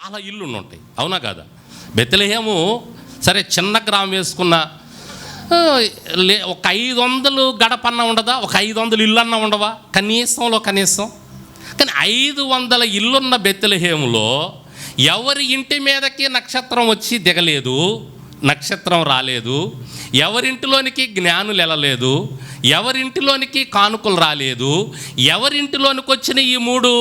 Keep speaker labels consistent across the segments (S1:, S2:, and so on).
S1: చాలా ఇల్లు ఉంటాయి. అవునా కాదా? బెత్తలేము సరే చిన్న గ్రామం వేసుకున్న లే ఒక ఐదు వందలు గడపన్న ఉండదా? ఒక ఐదు వందలు ఇల్లు అన్న ఉండవా? కనీసంలో కనీసం. కానీ ఐదు వందల ఇల్లున్న బెత్తలహేములో ఎవరి ఇంటి మీదకి నక్షత్రం వచ్చి దిగలేదు నక్షత్రం రాలేదు ఎవరింటిలోనికి జ్ఞానులు వెళ్ళలేదు ఎవరింటిలోనికి కానుకలు రాలేదు ఎవరింటిలోనికి వచ్చిన ఈ మూడు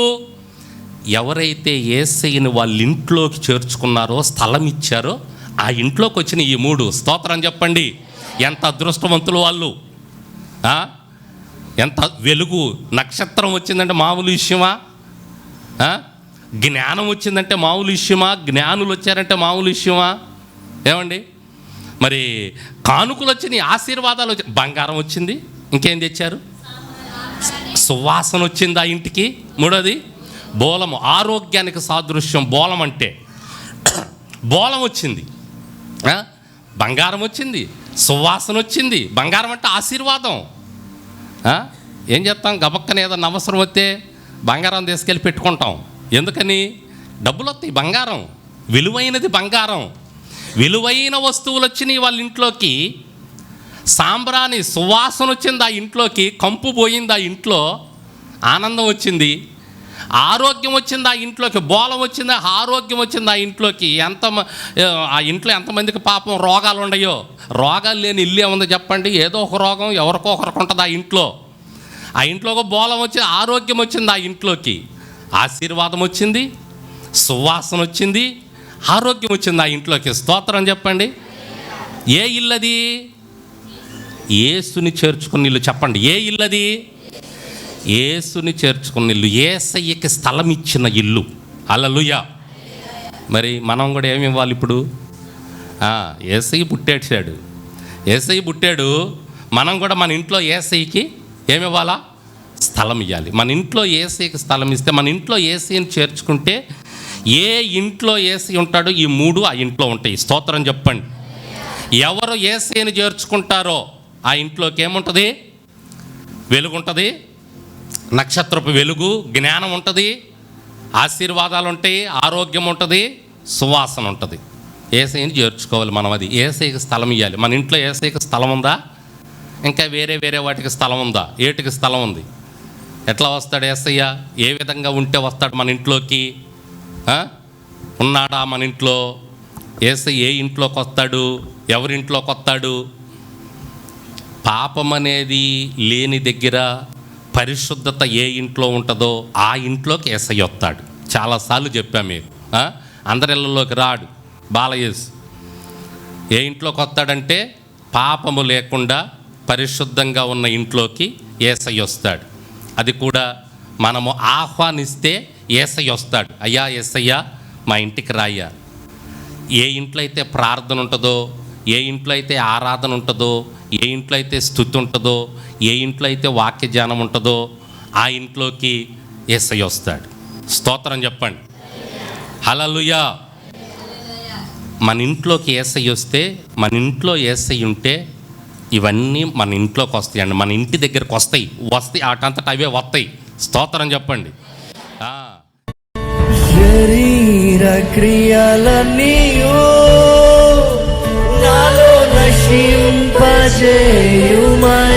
S1: ఎవరైతే ఏసైని వాళ్ళ ఇంట్లోకి చేర్చుకున్నారో స్థలం ఇచ్చారో ఆ ఇంట్లోకి వచ్చిన ఈ మూడు. స్తోత్రం చెప్పండి. ఎంత అదృష్టవంతులు వాళ్ళు. ఎంత వెలుగు. నక్షత్రం వచ్చిందంటే మామూలు విషయమా? జ్ఞానం వచ్చిందంటే మామూలు విషయమా? జ్ఞానులు వచ్చారంటే మామూలు విషయమా? ఏమండి? మరి కానుకలు వచ్చినాయి ఆశీర్వాదాలు వచ్చి బంగారం వచ్చింది. ఇంకేం తెచ్చారు? సువాసన వచ్చింది ఆ ఇంటికి. మూడోది? బోలము ఆరోగ్యానికి సాదృశ్యం బోలం అంటే బోలం వచ్చింది. బంగారం వచ్చింది సువాసన వచ్చింది. బంగారం అంటే ఆశీర్వాదం. ఏం చేస్తాం? గబక్కన ఏదైనా అవసరం వస్తే బంగారం తీసుకెళ్ళి పెట్టుకుంటాం. ఎందుకని? డబ్బులు వస్తాయి బంగారం. విలువైనది బంగారం. విలువైన వస్తువులు వచ్చినాయి వాళ్ళ ఇంట్లోకి. సాంబ్రాణి సువాసన వచ్చింది ఆ ఇంట్లోకి. కంపు పోయింది ఆ ఇంట్లో. ఆనందం వచ్చింది. ఆరోగ్యం వచ్చింది ఆ ఇంట్లోకి? బోలం వచ్చింది? ఆరోగ్యం వచ్చింది ఆ ఇంట్లోకి? ఎంత ఆ ఇంట్లో ఎంతమందికి పాపం రోగాలు ఉన్నాయో రోగాలు లేని ఇల్లు ఏముందో చెప్పండి. ఏదో ఒక రోగం ఎవరికో ఒకరికి ఉంటుంది ఆ ఇంట్లో. ఆ ఇంట్లో ఒక బోలం వచ్చింది ఆరోగ్యం వచ్చింది ఆ ఇంట్లోకి. ఆశీర్వాదం వచ్చింది సువాసన వచ్చింది ఆరోగ్యం వచ్చింది ఆ ఇంట్లోకి. స్తోత్రం చెప్పండి. ఏ ఇల్లది? ఏసుని చేర్చుకున్న ఇల్లు చెప్పండి. ఏ ఇల్లది? ఏసుని చేర్చుకున్న ఇల్లు ఏసయ్యకి స్థలం ఇచ్చిన ఇల్లు. అలలుయా మరి మనం కూడా ఏమి ఇవ్వాలి ఇప్పుడు? ఏసయ్య పుట్టేసాడు ఏసయ్య పుట్టాడు మనం కూడా మన ఇంట్లో ఏసయ్యకి ఏమి ఇవ్వాలా? స్థలం ఇవ్వాలి మన ఇంట్లో ఏసీకి స్థలం ఇస్తే మన ఇంట్లో ఏసీని చేర్చుకుంటే ఏ ఇంట్లో ఏసీ ఉంటాడో ఈ మూడు ఆ ఇంట్లో ఉంటాయి. స్తోత్రం చెప్పండి. ఎవరు ఏసీని చేర్చుకుంటారో ఆ ఇంట్లోకి ఏముంటుంది? వెలుగు ఉంటుంది నక్షత్రపు వెలుగు జ్ఞానం ఉంటుంది ఆశీర్వాదాలు ఉంటాయి ఆరోగ్యం ఉంటుంది సువాసన ఉంటుంది. ఏసైని చేర్చుకోవాలి మనం అది. ఏసైకి స్థలం ఇవ్వాలి మన ఇంట్లో ఏసైకి స్థలం ఉందా? ఇంకా వేరే వేరే వాటికి స్థలం ఉందా? ఏటికి స్థలం ఉంది? ఎట్లా వస్తాడు ఏసయ్య? ఏ విధంగా ఉంటే వస్తాడు మన ఇంట్లోకి? ఉన్నాడా మన ఇంట్లో? ఏసై ఏ ఇంట్లోకి వస్తాడు? ఎవరింట్లోకి వస్తాడు? పాపం అనేది లేని దగ్గర పరిశుద్ధత ఏ ఇంట్లో ఉంటుందో ఆ ఇంట్లోకి ఎస్ఐ వస్తాడు. చాలాసార్లు చెప్పాం మీరు అందరిళ్ళలోకి రాడు. బాలయేసు. ఏ ఇంట్లోకి వస్తాడంటే పాపము లేకుండా పరిశుద్ధంగా ఉన్న ఇంట్లోకి ఏసై వస్తాడు. అది కూడా మనము ఆహ్వానిస్తే ఏసై వస్తాడు. అయ్యా ఏసయ్యా మా ఇంటికి రాయ్యా. ఏ ఇంట్లో అయితే ప్రార్థన ఉంటుందో ఏ ఇంట్లో అయితే ఆరాధన ఉంటుందో ఏ ఇంట్లో అయితే స్థుతి ఉంటుందో ఏ ఇంట్లో అయితే వాక్య ధ్యానం ఉంటుందో ఆ ఇంట్లోకి ఏసై వస్తాడు. స్తోత్రం చెప్పండి. హలలుయా మన ఇంట్లోకి ఏసై వస్తే మన ఇంట్లో ఏసై ఉంటే ఇవన్నీ మన ఇంట్లోకి వస్తాయండి. మన ఇంటి దగ్గరకు వస్తాయి. వస్తాయి అటంతట అవే వస్తాయి. స్తోత్రం చెప్పండి.
S2: శరీర క్రియలన్నీయో যে উমায়